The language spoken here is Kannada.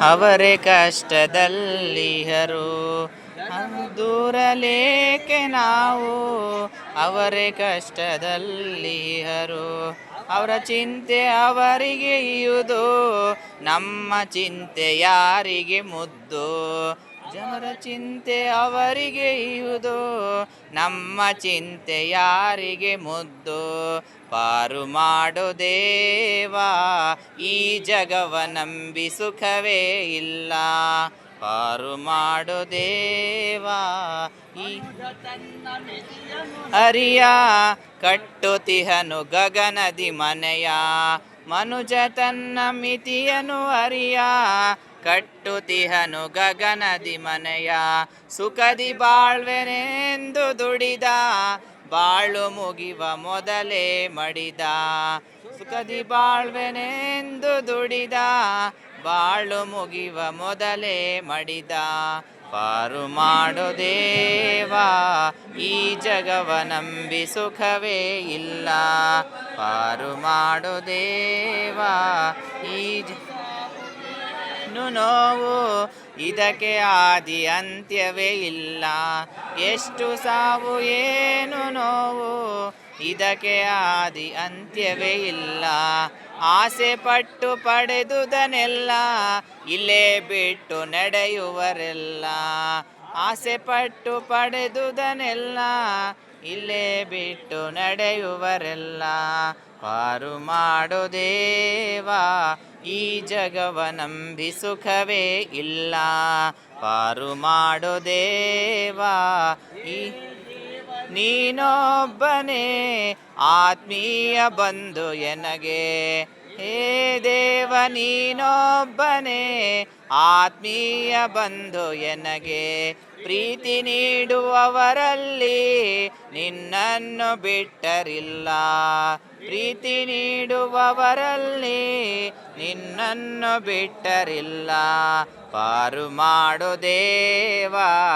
ಅವರೇ ಕಷ್ಟದಲ್ಲಿಹರು ದೂರಲೇಕೆ ನಾವು? ಅವರೇ ಕಷ್ಟದಲ್ಲಿಹರು ಅವರ ಚಿಂತೆ ಅವರಿಗೆ ಇಯುವುದು ನಮ್ಮ ಚಿಂತೆ ಯಾರಿಗೆ ಮುದ್ದು? ಜನರ ಚಿಂತೆ ಅವರಿಗೆ ನಮ್ಮ ಚಿಂತೆ ಯಾರಿಗೆ ಮುದ್ದು? ಪಾರು ಮಾಡೋ ದೇವಾ, ಈ ಜಗವ ನಂಬಿ ಸುಖವೇ ಇಲ್ಲ. ಪಾರು ಮಾಡೋ ದೇವಾ, ಈ ಅರಿಯ ಕಟ್ಟುತಿಹನು ಗಗನದಿ ಮನೆಯ ಮನುಜ ತನ್ನ ಮಿತಿಯನು ಅರಿಯ ಕಟ್ಟುತಿಹನು ಗಗನದಿ ಮನೆಯ. ಸುಖದಿ ಬಾಳ್ವೆನೆಂದು ದುಡಿದ. ಬಾಳು ಮುಗಿವ ಮೊದಲೇ ಮಡಿದ. ಸುಖದಿ ಬಾಳ್ವೆನೆಂದು ದುಡಿದ. ಬಾಳು ಮುಗಿವ ಮೊದಲೇ ಮಡಿದ. ಪಾರು ಮಾಡು ದೇವಾ, ಈ ಜಗವ ನಂಬಿ ಸುಖವೇ ಇಲ್ಲ. ಪಾರು ಮಾಡು ದೇವಾ, ಈ ನೋವು ಇದಕ್ಕೆ ಆದಿ ಅಂತ್ಯವೇ ಇಲ್ಲ. ಎಷ್ಟು ಸಾವು, ಏನು ಇದಕ್ಕೆ ಆದಿ ಅಂತ್ಯವೇ ಇಲ್ಲ. ಆಸೆ ಪಟ್ಟು ಪಡೆದುದನೆಲ್ಲ ಇಲ್ಲೇ ಬಿಟ್ಟು ನಡೆಯುವರೆಲ್ಲ. ಆಸೆ ಪಟ್ಟು ಪಡೆದುದನೆಲ್ಲ ಇಲ್ಲೇ ಬಿಟ್ಟು ನಡೆಯುವರೆಲ್ಲ. ಪಾರು ಮಾಡೋ ದೇವಾ, ಈ ಜಗವ ನಂಬಿ ಸುಖವೇ ಇಲ್ಲ. ಪಾರು ಮಾಡೋ ದೇವಾ, ಈ ನೀನೊಬ್ಬನೇ ಆತ್ಮೀಯ ಬಂಧು ಎನಗೆ. ಹೇ ದೇವ, ನೀನೊಬ್ಬನೇ ಆತ್ಮೀಯ ಬಂಧು ಎನಗೆ. ಪ್ರೀತಿ ನೀಡುವವರಲ್ಲಿ ನಿನ್ನನ್ನು ಬಿಟ್ಟರಿಲ್ಲ. ಪ್ರೀತಿ ನೀಡುವವರಲ್ಲಿ ನಿನ್ನನ್ನು ಬಿಟ್ಟರಿಲ್ಲ. ಪಾರು ಮಾಡೋ ದೇವಾ